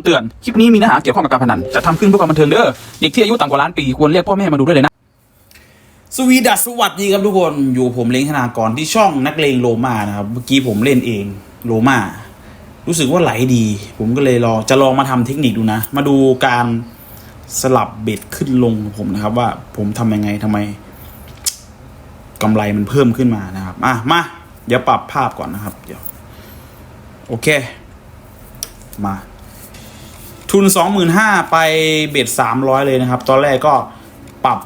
ำเตือน คลิปนี้มีเนื้อหาเกี่ยวข้องกับการพนันจะทำขึ้นเพื่อความบันเทิงเด้อ เด็กที่อายุต่ำกว่าล้านปีควรเรียกพ่อแม่มาดูด้วยเลยนะ สวีดัสสวัสดีครับทุกคนอยู่ผมเล้งธนากรที่ช่องนักเลงโลมานะครับเมื่อกี้ผมเล่นเองโลมารู้สึกว่าไหลดี ผมก็เลยลองจะลองมาทำเทคนิคดูนะ มาดูการสลับเบ็ดขึ้นลงของผมนะครับ ว่าผมทำยังไงทำไมกำไรมันเพิ่มขึ้นมานะครับอะมาเดี๋ยวปรับภาพก่อนนะครับ เดี๋ยว โอเค มา ทุนสองหมื่นห้าไปเบ็ดสามร้อยเลยนะครับ ตอนแรกก็ปรับ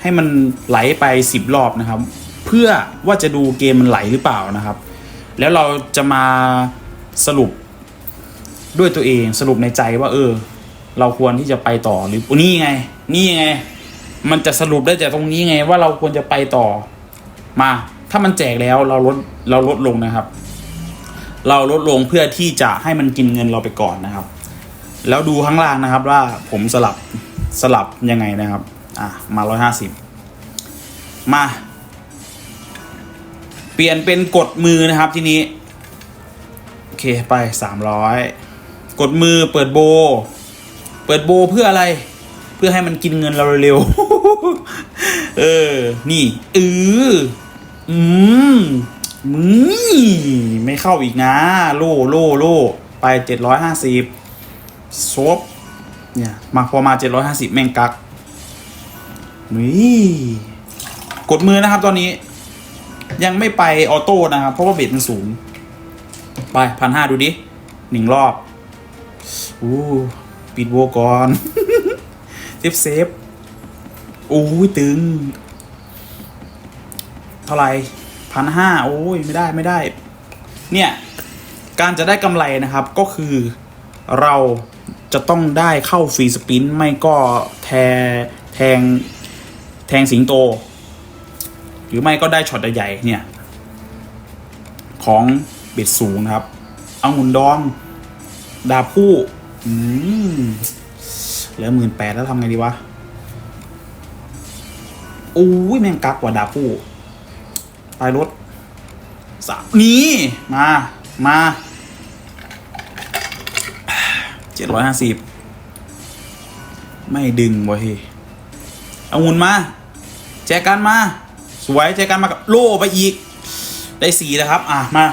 ให้มันไหลไปสิบรอบนะครับ เพื่อว่าจะดูเกมมันไหลหรือเปล่านะครับ แล้วเราจะมาสรุปด้วยตัวเองสรุปในใจว่า เออ เราควรที่จะไปต่อหรือนี่ไง นี่ไง มันจะสรุปได้จากตรงนี้ไงว่าเราควรจะไปต่อมา ถ้ามันแจกแล้วเราลดเราลดลงนะครับ เราลดลงเพื่อที่จะให้มันกินเงินเราไปก่อนนะครับ แล้วดูข้างล่างนะครับว่าผมสลับสลับยังไงนะครับ อะ มาร้อยห้าสิบมา เปลี่ยนเป็นกดมือนะครับทีนี้ โอเคไปสามร้อยกดมือเปิดโบ เปิดโบเพื่ออะไร เพื่อให้มันกินเงินเราเร็วๆเออ นี่เอออืมมึไม่เข้าอีกนะ โล่โล่โล่ไปเจ็ดร้อยห้าสิบ ซบเนี่ยมาพอมาเจ็ดร้อยห้าสิบแม่งกักนี่กดมือนะครับตอนนี้ ยังไม่ไปออโต้นะครับ เพราะว่าเบ็ดมันสูง ไปพันห้าดูดิหนึ่งรอบอู้ปิดโวก่อนเซฟเซฟอู้ยตึง เท่าไหร่พันห้าโอ้ยไม่ได้ไม่ได้ เนี่ย การจะได้กำไรนะครับก็คือเรา จะต้องได้เข้าฟรีสปินไม่ก็แทแทงแทงสิงโต หรือไม่ก็ได้ช็อตใหญ่ๆเนี่ย ของเบ็ดสูงนะครับ เอาหมุนดอง ดาบคู่ อืมเหลือหมื่นแปดแล้วทำไงดีวะโอ้ยแม่งกักกว่าดาบคู่ไปรถสามนี่ มา มา เจ็ดร้อยห้าสิบไม่ดึงวะเฮเอาหุ่นมา แจกันมา สวยแจกันมากับโล่ไปอีก ได้สีแล้วครับ อะ มา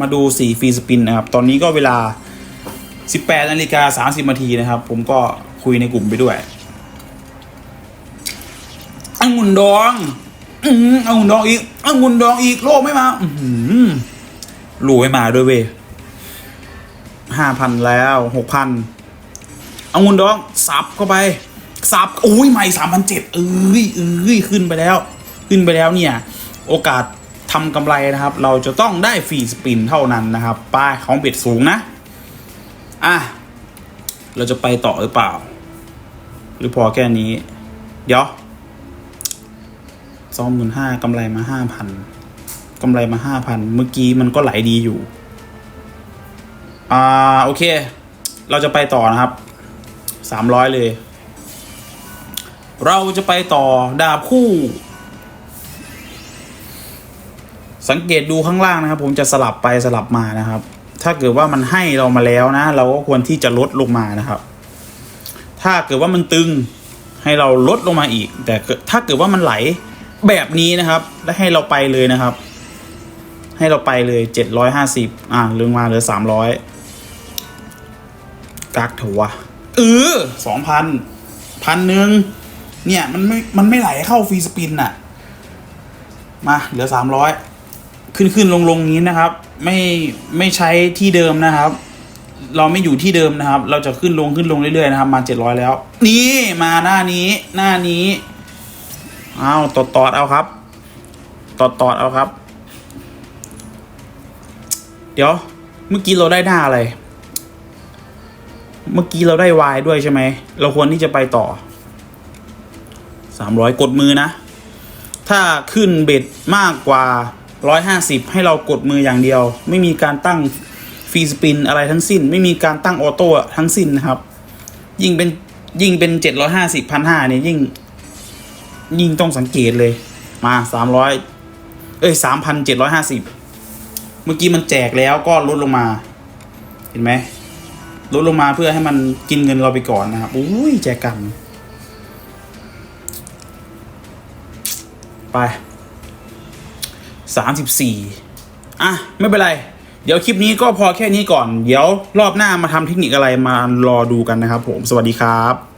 มาดูสีฟรีสปินนะครับ ตอนนี้ก็เวลา 18นาฬิกา30นาทีนะครับ ผมก็คุยในกลุ่มไปด้วยองุ่นดองอืมองุ่นดองอีกองุ่นดองอีกโล่ไม่มา อือหือโล่ไม่มาด้วยเวย ห้าพันแล้วหกพันอางุนดองสับเข้าไปสับโอ้ยใหม่สามพันเจ็ดเอ้ยเอ้ยขึ้นไปแล้ว ขึ้นไปแล้วเนี่ย โอกาสทำกำไรนะครับ เราจะต้องได้ฟรีสปินเท่านั้นนะครับ ป้ายของเบ็ดสูงนะ อะ เราจะไปต่อหรือเปล่า หรือพอแค่นี้ เดี๋ยวสองหมื่นห้ากำไรมาห้าพันกำไรมาห้าพันเมื่อกี้มันก็ไหลดีอยู่ อ่าโอเค เราจะไปต่อนะครับสามร้อยเลย เราจะไปต่อดาบคู่ สังเกตดูข้างล่างนะครับ ผมจะสลับไปสลับมานะครับ ถ้าเกิดว่ามันให้เรามาแล้วนะ เราก็ควรที่จะลดลงมานะครับ ถ้าเกิดว่ามันตึงให้เราลดลงมาอีก แต่ถ้าเกิดว่ามันไหลแบบนี้นะครับ แล้วให้เราไปเลยนะครับ ให้เราไปเลยเจ็ดร้อยห้าสิบอ่าลงมาเหลือสามร้อย กักเถอะวะเออสองพันพันหนึ่งเนี่ยมันไม่ มันไม่ไหลเข้าฟรีสปินอะมาเหลือสามร้อยขึ้นขึ้นลงลงนี้นะครับ ไม่ไม่ใช้ที่เดิมนะครับ เราไม่อยู่ที่เดิมนะครับ เราจะขึ้นลงขึ้นลงเรื่อยๆนะครับ มาเจ็ดร้อยแล้ว นี่มาหน้านี้หน้านี้เอาตอดตอดเอาครับ ตอดตอดเอาครับ เดี๋ยว เมื่อกี้เราได้หน้าอะไร เมื่อกี้เราได้วายด้วยใช่ไหม เราควรที่จะไปต่อสามร้อยกดมือนะ ถ้าขึ้นเบ็ดมากกว่าร้อยห้าสิบให้เรากดมืออย่างเดียว ไม่มีการตั้งฟรีสปินอะไรทั้งสิ้น ไม่มีการตั้งออโต้ทั้งสิ้นนะครับ ยิ่งเป็นยิ่งเป็นเจ็ดร้อยห้าสิบพันห้าเนี่ยยิ่ง ยิ่งต้องสังเกตเลยมาสามร้อยเอ้ยสามพันเจ็ดร้อยห้าสิบเมื่อกี้มันแจกแล้วก็ลดลงมา เห็นไหม ลดลงมาเพื่อให้มันกินเงินเราไปก่อนนะครับอุ้ยแจกัน ไปสามสิบสี่อะ ไม่เป็นไร เดี๋ยวคลิปนี้ก็พอแค่นี้ก่อน เดี๋ยวรอบหน้ามาทำเทคนิคอะไรมารอดูกันนะครับผม สวัสดีครับ